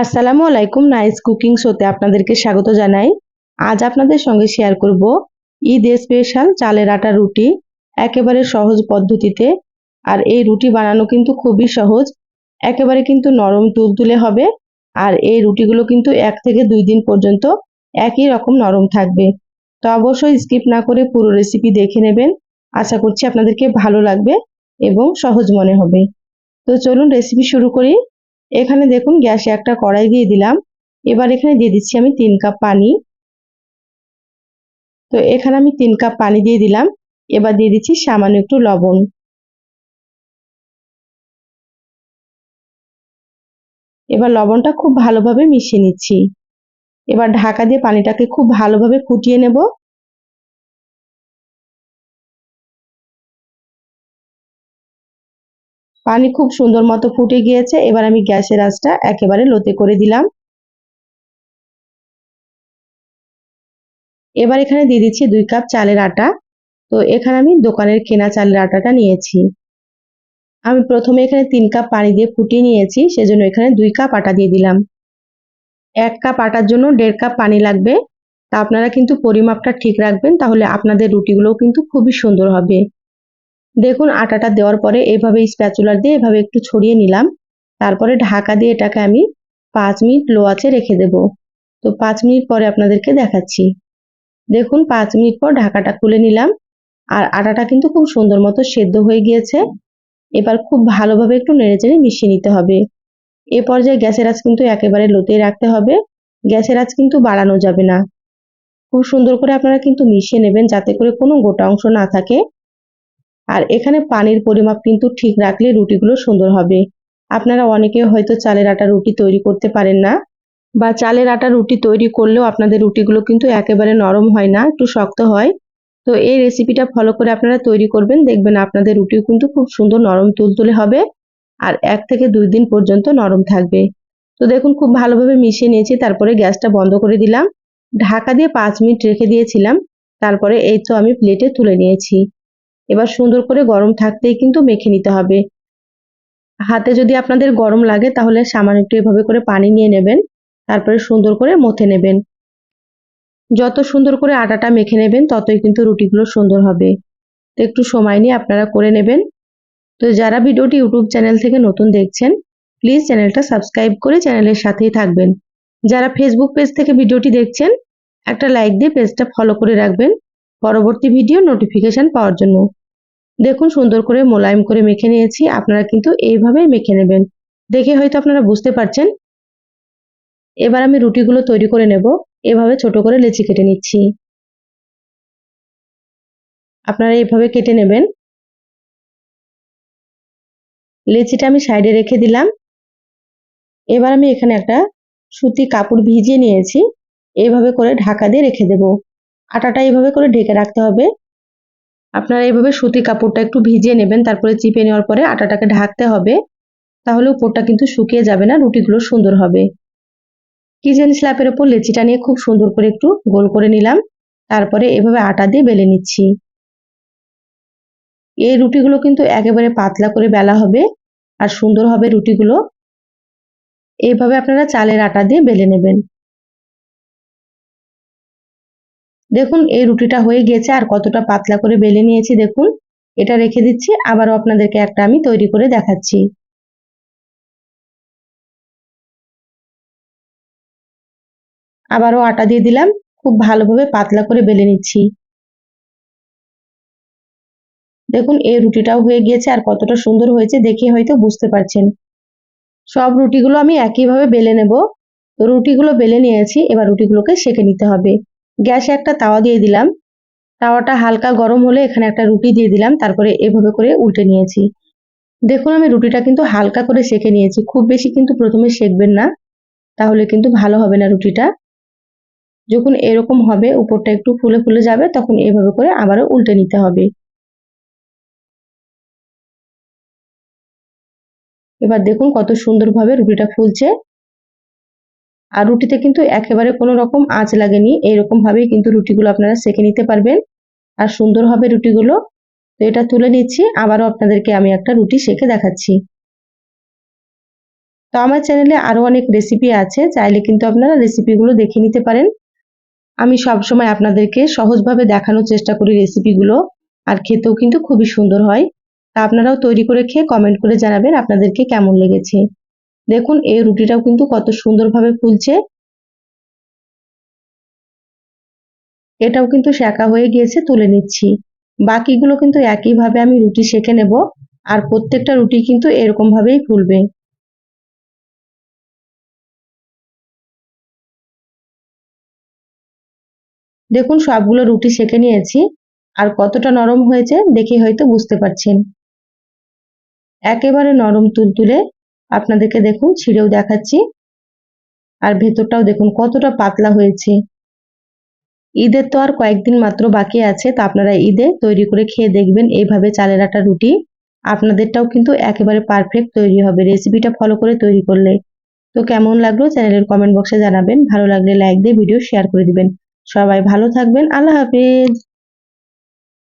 আসসালামু আলাইকুম nice cooking শোতে আপনাদেরকে স্বাগত জানাই। আজ আপনাদের সঙ্গে শেয়ার করব ঈদ স্পেশাল চালের আটা রুটি একেবারে সহজ পদ্ধতিতে আর এই রুটি বানানো কিন্তু খুবই সহজ। একেবারে কিন্তু নরম তুলতুলে হবে আর এই রুটিগুলো কিন্তু এক থেকে দুই দিন পর্যন্ত একই রকম নরম থাকবে। তো অবশ্যই স্কিপ না করে পুরো রেসিপি দেখে নেবেন। আশা করছি আপনাদেরকে ভালো লাগবে এবং সহজ মনে হবে। তো চলুন রেসিপি শুরু করি। এখানে দেখুন গ্যাসে একটা কড়াই দিয়ে দিলাম। এবার এখানে দিয়ে দিচ্ছি আমি তিন কাপ পানি। তো এখানে আমি তিন কাপ পানি দিয়ে দিলাম। এবার দিয়ে দিচ্ছি সামান্য একটু লবণ। এবার লবণটা খুব ভালোভাবে মিশিয়ে নিচ্ছি। এবার ঢাকা দিয়ে পানিটাকে খুব ভালোভাবে ফুটিয়ে নেব। পানি খুব সুন্দর মতো ফুটে গিয়েছে। এবার আমি গ্যাসের আঁচটা একেবারে লোতে করে দিলাম। এবার এখানে দিয়ে দিচ্ছি দুই কাপ চালের আটা। তো এখানে আমি দোকানের কেনা চালের আটাটা নিয়েছি। আমি প্রথমে এখানে তিন কাপ পানি দিয়ে ফুটিয়ে নিয়েছি, সেজন্য এখানে দুই কাপ আটা দিয়ে দিলাম। এক কাপ আটার জন্য দেড় কাপ পানি লাগবে। তা আপনারা কিন্তু পরিমাপটা ঠিক রাখবেন, তাহলে আপনাদের রুটিগুলোও কিন্তু খুবই সুন্দর হবে। দেখুন, আটাটা দেওয়ার পরে এভাবে স্প্যাচুলার দিয়ে এভাবে একটু ছড়িয়ে নিলাম। তারপরে ঢাকা দিয়ে এটাকে আমি পাঁচ মিনিট লো আছে রেখে দেব। তো পাঁচ মিনিট পরে আপনাদেরকে দেখাচ্ছি। দেখুন, পাঁচ মিনিট পর ঢাকাটা খুলে নিলাম। আর আটাটা কিন্তু খুব সুন্দর মতো সেদ্ধ হয়ে গিয়েছে। এবার খুব ভালোভাবে একটু নেড়েচেড়ে মিশিয়ে নিতে হবে। এ পর্যায়ে গ্যাসের আঁচ কিন্তু একেবারে লোতে রাখতে হবে। গ্যাসের আঁচ কিন্তু বাড়ানো যাবে না। খুব সুন্দর করে আপনারা কিন্তু মিশিয়ে নেবেন যাতে করে কোনো গোটা অংশ না থাকে। আর এখানে পানির পরিমাপ কিন্তু ঠিক রাখলে রুটিগুলো সুন্দর হবে। আপনারা অনেকে হয়তো চালের আটা রুটি তৈরি করতে পারেন না বা চালের আটা রুটি তৈরি করলেও আপনাদের রুটিগুলো কিন্তু একেবারে নরম হয় না, একটু শক্ত হয়। তো এই রেসিপিটা ফলো করে আপনারা তৈরি করবেন, দেখবেন আপনাদের রুটিও কিন্তু খুব সুন্দর নরম তুলতুলে হবে আর এক থেকে দুই দিন পর্যন্ত নরম থাকবে। তো দেখুন, খুব ভালোভাবে মিশিয়ে নিয়েছি, তারপরে গ্যাসটা বন্ধ করে দিলাম। ঢাকা দিয়ে পাঁচ মিনিট রেখে দিয়েছিলাম, তারপরে এই তো আমি প্লেটে তুলে নিয়েছি। এবার সুন্দর করে গরম থাকতেই কিন্তু মেখে নিতে হবে। হাতে যদি আপনাদের গরম লাগে তাহলে সামান্য একটু এভাবে করে পানি নিয়ে নেবেন, তারপরে সুন্দর করে মথে নেবেন। যত সুন্দর করে আটাটা মেখে নেবেন ততই কিন্তু রুটিগুলো সুন্দর হবে। তো একটু সময় নিয়ে আপনারা করে নেবেন। তো যারা ভিডিওটি ইউটিউব চ্যানেল থেকে নতুন দেখছেন, প্লিজ চ্যানেলটা সাবস্ক্রাইব করে চ্যানেলের সাথেই থাকবেন। যারা ফেসবুক পেজ থেকে ভিডিওটি দেখছেন, একটা লাইক দিয়ে পেজটা ফলো করে রাখবেন। পরবর্তী ভিডিও নোটিফিকেশন পাওয়ার জন্য। দেখুন, সুন্দর করে মোলায়েম করে মেখে নিয়েছি। আপনারা কিন্তু এইভাবেই মেখে নেবেন। দেখে হয়তো আপনারা বুঝতে পারছেন। এবার আমি রুটিগুলো তৈরি করে নেব। এভাবে ছোট করে লেচি কেটে নিচ্ছি। আপনারা এইভাবে কেটে নেবেন। লেচিটা আমি সাইডে রেখে দিলাম। এবার আমি এখানে একটা সুতি কাপড় ভিজিয়ে নিয়েছি। এইভাবে করে ঢাকা দিয়ে রেখে দেব। আটাটা এইভাবে করে ঢেকে রাখতে হবে। আপনারা এইভাবে সুতি কাপড়টা একটু ভিজিয়ে নেবেন, তারপরে চিপে নেওয়ার পরে আটাটাকে ঢাকতে হবে। তাহলে উপরটা কিন্তু শুকিয়ে যাবে না, রুটিগুলো সুন্দর হবে। কিচেন স্ল্যাপের ওপর লেচিটা নিয়ে খুব সুন্দর করে একটু গোল করে নিলাম। তারপরে এভাবে আটা দিয়ে বেলে নিচ্ছি। এই রুটিগুলো কিন্তু একেবারে পাতলা করে বেলা হবে আর সুন্দর হবে রুটিগুলো। এইভাবে আপনারা চালের আটা দিয়ে বেলে নেবেন। দেখুন, এই রুটিটা হয়ে গেছে আর কতটা পাতলা করে বেলে নিয়েছি দেখুন। এটা রেখে দিচ্ছি, আবারও আপনাদেরকে একটা আমি তৈরি করে দেখাচ্ছি। আবারও আটা দিয়ে দিলাম, খুব ভালোভাবে পাতলা করে বেলে নিচ্ছি। দেখুন, এই রুটিটাও হয়ে গিয়েছে, আর কতটা সুন্দর হয়েছে দেখে হয়তো বুঝতে পারছেন। সব রুটিগুলো আমি একইভাবে বেলে নেব। তো রুটিগুলো বেলে নিয়েছি, এবার রুটিগুলোকে সেঁকে নিতে হবে। গ্যাসে একটা তাওয়া দিয়ে দিলাম। তাওয়াটা হালকা গরম হলে এখানে একটা রুটি দিয়ে দিলাম, তারপরে এভাবে করে উল্টে নিয়েছি। দেখুন, আমি রুটিটা কিন্তু হালকা করে সেঁকে নিয়েছি। খুব বেশি কিন্তু প্রথমে সেঁকবেন না, তাহলে কিন্তু ভালো হবে না রুটিটা। যখন এরকম হবে, উপরটা একটু ফুলে ফুলে যাবে, তখন এভাবে করে আবারও উল্টে নিতে হবে। এবার দেখুন কত সুন্দরভাবে রুটিটা ফুলছে। আর রুটিতে কিন্তু একেবারে কোনো রকম আঁচ লাগেনি। ভাবেই কিন্তু রুটিগুলো আপনারা সেঁকে নিতে পারবেন। আর সুন্দর হবে রুটিগুলো। তো এটা তুলে নিচ্ছি। আবারও আপনাদেরকে আমি একটা রুটি সেঁকে দেখাচ্ছি। তো আমার চ্যানেলে আরও অনেক রেসিপি আছে। চাইলে কিন্তু আপনারা রেসিপিগুলো দেখে নিতে পারেন। আমি সবসময় আপনাদেরকে সহজভাবে দেখানোর চেষ্টা করি রেসিপিগুলো আর খেতেও কিন্তু খুবই সুন্দর হয়। তা আপনারাও তৈরি করে খেয়ে কমেন্ট করে জানাবেন আপনাদেরকে কেমন লেগেছে। দেখুন, এই রুটিটাও কিন্তু কত সুন্দরভাবে ফুলছে। এটাও কিন্তু শেখা হয়ে গিয়েছে, তুলে নিচ্ছি। বাকিগুলো কিন্তু একইভাবে আমি রুটি সেঁকে নেব, আর প্রত্যেকটা রুটি কিন্তু এরকম ভাবেই ফুলবে। দেখুন, সবগুলো রুটি সেঁকে নিয়েছি, আর কতটা নরম হয়েছে দেখে হয়তো বুঝতে পারছেন। একেবারে নরম তুলতুলে আপনাদেরকে দেখুন, ছিঁড়েও দেখাচ্ছি। আর ভেতরটাও দেখুন, কতটা পাতলা হয়েছে। ঈদের তো আর কয়েকদিন মাত্র বাকি আছে, তা আপনারা ঈদে তৈরি করে খেয়ে দেখবেন এইভাবে চালের আটা, রুটি। আপনাদেরটাও কিন্তু একেবারে পারফেক্ট তৈরি হবে রেসিপিটা ফলো করে তৈরি করলে। তো কেমন লাগল চ্যানেলের কমেন্ট বক্সে জানাবেন, ভালো লাগলে লাইক দিয়ে ভিডিও শেয়ার করে দিবেন। সবাই ভালো থাকবেন, আল্লাহ হাফেজ।